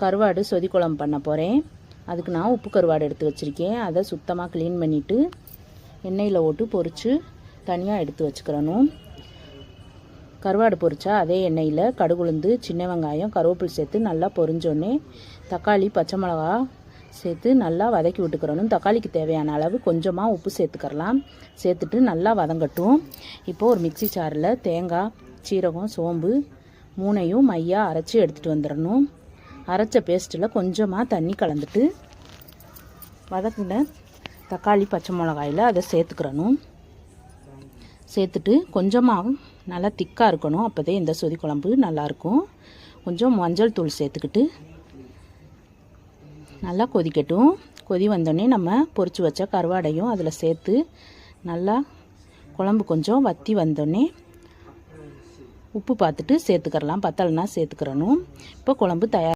கருவாடு சொதி குழம்பு பண்ண போகிறேன் அதுக்கு நான் உப்பு கருவாடு எடுத்து வச்சுருக்கேன். அதை சுத்தமாக க்ளீன் பண்ணிவிட்டு எண்ணெயில் ஓட்டு பொரித்து தனியாக எடுத்து வச்சுக்கிறணும். கருவாடு பொரிச்சா அதே எண்ணெயில் கடுகுளுந்து சின்ன வெங்காயம் கருவேப்பில் சேர்த்து நல்லா பொரிஞ்சோடனே தக்காளி பச்சை மிளகா சேர்த்து நல்லா வதக்கி விட்டுக்கிறணும். தக்காளிக்கு தேவையான அளவு கொஞ்சமாக உப்பு சேர்த்துக்கிறலாம் சேர்த்துட்டு நல்லா வதங்கட்டும். இப்போது ஒரு மிக்ஸி சாரில் தேங்காய் சீரகம் சோம்பு மூணையும் மையாக அரைச்சி எடுத்துகிட்டு வந்துடணும். அரைச்ச பேஸ்ட்டில் கொஞ்சமாக தண்ணி கலந்துட்டு வதக்கின தக்காளி பச்சை மிளகாயில் அதை சேர்த்துக்கிறணும். சேர்த்துட்டு கொஞ்சமாக நல்லா திக்காக இருக்கணும். அப்போதே இந்த சொதி குழம்பு நல்லாயிருக்கும். கொஞ்சம் மஞ்சள் தூள் சேர்த்துக்கிட்டு நல்லா கொதிக்கட்டும். கொதி வந்தோடனே நம்ம பொறிச்சு வச்ச கருவாடையும் அதில் சேர்த்து நல்லா குழம்பு கொஞ்சம் வத்தி வந்தோடனே உப்பு பார்த்துட்டு சேர்த்துக்கிறலாம். பத்தலைனா சேர்த்துக்கிறணும். இப்போ குழம்பு தயார்